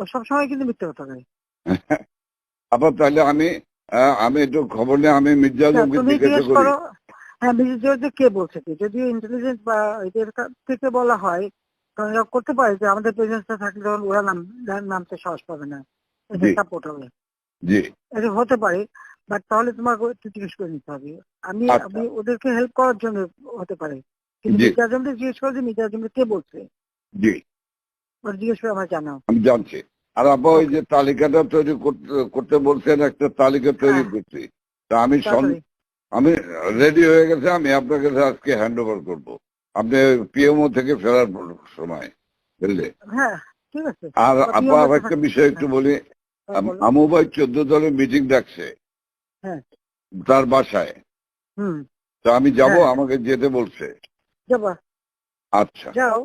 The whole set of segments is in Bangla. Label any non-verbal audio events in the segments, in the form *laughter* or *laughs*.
ও সবসময় কিন্তু মিথ্যে কথা বলে। *laughs* আবার তাহলে আমি আমি একটু খবর নিয়ে আমি মির্জা আচ্ছা, আজমকে জিজ্ঞাসা করি। হ্যাঁ মিসেস জর্জ কে বলছে যদি ইন্টেলিজেন্স বা এদের থেকে বলা হয় তখন করতে পারে যে আমাদের প্রেজেন্সটা থাকলে তখন ওরা নাম নামতে সাহস পাবে না। সাপোর্ট হবে। জি। এটা হতে পারে বাট তাহলে তোমাকে একটু জিজ্ঞেস করে নিতে হবে। আমি আচ্ছা। আমি ওদেরকে হেল্প করার জন্য হতে পারে। কিন্তু। মির্জা আজমকে জিজ্ঞেস করে যে মির্জা আজমকে কে বলছে? জি। ওরা জিজ্ঞেস করে আমার জানাও। আমি জানছি। আর আপা ওই যে তালিকাটা তৈরি করতে করতে বলছেন একটা তালিকা তৈরি হ্যাঁ। করছি। তা আমি আমি রেডি হয়ে গেছে আমি আপনার কাছে আজকে হ্যান্ড ওভার করব। আপনি পিএমও থেকে ফেরার সময় বুঝলে? হ্যাঁ আর আপা আর একটা বিষয় একটু বলি। হ্যাঁ, আমু ভাই চোদ্দ দলের মিটিং ডাকছে। তার বাসায়। হুম। তো আমি যাব। আমাকে যেতে বলছে। আচ্ছা। যাও।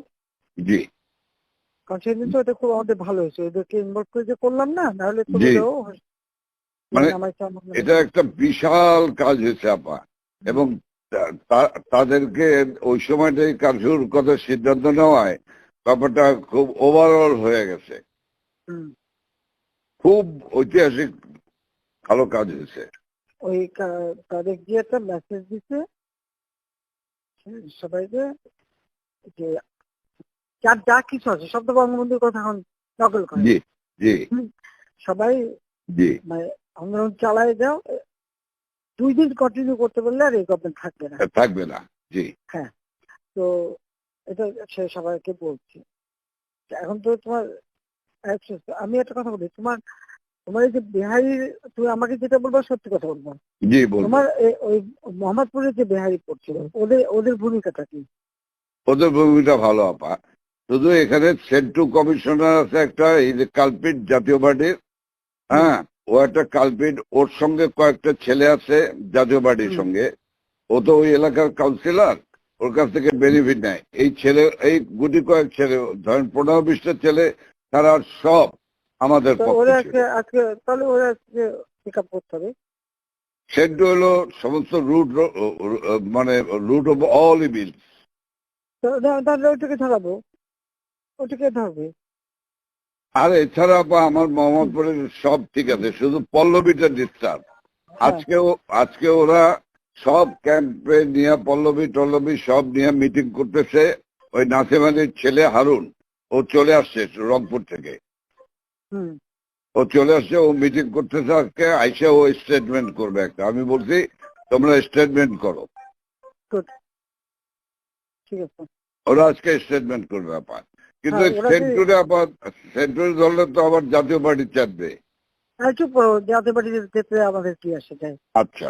জি। কারণ সেদিন তো এটা খুব আমাদের ভালো হয়েছে। ওদেরকে ইনভলভ করে যে করলাম না নাহলে তো মানে আমার এটা একটা বিশাল কাজ হয়েছে আপা এবং তাদেরকে ওই সময়টাই কারফিউর কথা সিদ্ধান্ত নেওয়ায় ব্যাপারটা খুব ওভারঅল হয়ে গেছে। খুব ঐতিহাসিক ভালো কাজ হয়েছে। ওই তাদের গিয়ে একটা মেসেজ দিছে সবাইকে যে যার যা কিছু আছে সব তো বঙ্গবন্ধুর কথা এখন নকল করে। সবাই মানে আন্দোলন চালায় যাও দুই দিন কন্টিনিউ করতে পারলে আর এই গভর্নমেন্ট থাকবে না। থাকবে না জি। তো এটা সে সবাইকে বলছি। এখন তো তোমার আমি একটা কথা বলি তোমার তোমার এই যে বিহারি তুমি আমাকে যেটা বলব সত্যি কথা বলব। জি তোমার ওই মোহাম্মদপুরে যে বিহারি পড়ছিল ওদের ওদের ভূমিকাটা কি? ওদের ভূমিকা ভালো আপা। শুধু এখানে সেন্টু কমিশনার আছে একটা এই যে কালপিট জাতীয় পার্টির হ্যাঁ? ও একটা কালপিট ওর সঙ্গে কয়েকটা ছেলে আছে জাতীয় পার্টির সঙ্গে। ও তো ওই এলাকার কাউন্সিলর ওর কাছ থেকে বেনিফিট নেয়। এই ছেলে এই গুটি কয়েক ছেলে ধরেন পনেরো বিশটা ছেলে তারা সব আমাদের সেন্টু হলো সমস্ত রুট মানে রুট অফ অল ইভিল তাহলে ওইটাকে ধরাবো ওইটাকে ধরবে। আর এছাড়া বা আমার মোহাম্মদপুরের সব ঠিক আছে শুধু পল্লবীটা ডিস্টার্ব আজকে আজকে ওরা সব ক্যাম্পে নিয়ে পল্লবী টল্লবী সব নিয়ে মিটিং করতেছে। ওই নাসিম আলীর ছেলে হারুন ও চলে আসছে রংপুর থেকে। ও চলে আসছে ও মিটিং করতেছে আজকে আইসে ও স্টেটমেন্ট করবে একটা। আমি বলছি তোমরা স্টেটমেন্ট করো। ঠিক আছে। ওরা আজকে স্টেটমেন্ট করবে আপাত কিন্তু হ্যাঁ, সেন্টুরে আবার সেন্টুরি ধরলে তো আবার জাতীয় পার্টি চাপবে আর চুপ করো জাতীয় পার্টিতে যেতে আমাদের কি আসে যায় আচ্ছা।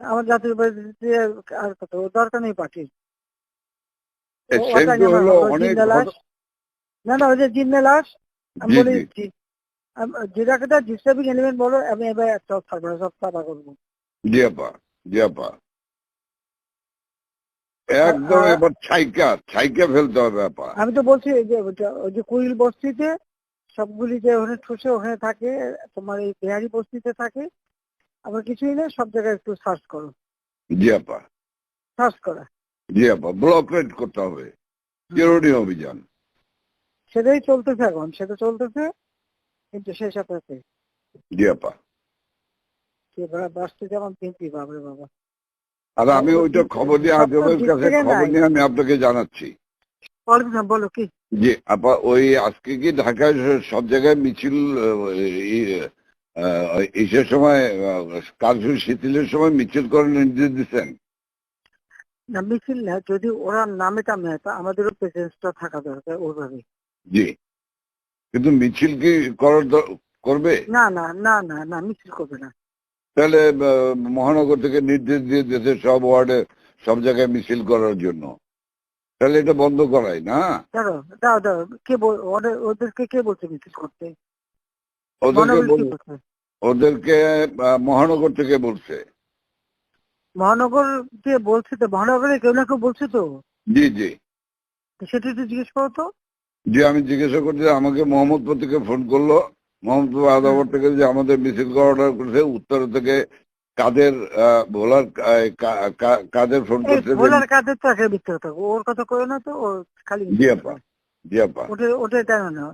আমার জাতীয় পার্টিতে আর কত দরকার নেই পার্টির এই সেন্টু হলো হলো অনেক না না ওই যে জিন্নে লাশ আমি বলি জি। জি- ডিস্টার্বিং এলিমেন্ট বলো আমি এবার একটা থাকব সব সাফা করব। জি আপা জি আপা। একদম এবার ছাইকা ছাইকা ফেলতে হবে আপা আমি তো বলছি এই যে ওই যে কুইল বস্তিতে সবগুলি যে ওখানে ঠুসে ওখানে থাকে তোমার এই বিহারি বস্তিতে থাকে আবার কিছুই না সব জায়গায় একটু সার্চ করো। জি আপা। সার্চ করা। জি আপা ব্লক রেড করতে হবে। চিরুনি অভিযান। সেটাই চলতেছে এখন সেটা চলতেছে কিন্তু সেই সাথে জি আপা। সে বা- বাঁচতে যেমন পিঙ্কি বাবরে বাবা। আর আমি ওইটা খবর নিয়ে আজমের কাছে খবর নিয়ে আমি আপনাকে জানাচ্ছি। বলো কি? জি আপা ওই আজকে কি ঢাকায় সব জায়গায় মিছিল ইসের সময় কারফিউ শিথিলের সময় মিছিল করার নির্দেশ দিচ্ছেন? না মিছিল না যদি ওরা নামে টামে তা আমাদেরও প্রেজেন্সটা থাকা দরকার ওইভাবে জি। কিন্তু মিছিল কি করার করবে? না না না না না মিছিল করবে না। তাহলে মহানগর থেকে নির্দেশ দিয়ে দেশের সব ওয়ার্ডে সব জায়গায় মিছিল করার জন্য। তাহলে এটা বন্ধ করাই না? দাও দাও কে ওদেরকে কে বলছে মিছিল করতে? ওদেরকে মহানগর ওদেরকে থেকে বলছে। মহানগর কে বলছে তো? মহানগরে কেউ না কেউ বলছে তো? জি জি। সেটা একটু জিজ্ঞেস করো তো। জি আমি জিজ্ঞাসা করছি আমাকে মোহাম্মদপুর থেকে ফোন করল। মোহাম্মদপুর আদাবর থেকে যে আমাদের মিছিল অর্ডার করেছে উত্তর থেকে কাদের ভোলার কাদের ফোন করছে? ভোলার কাদের তো মিথ্যে কথা ওর কথা কই না তো ও খালি জিয়াপা জিয়াপা। ওটা ওটা টাইম না।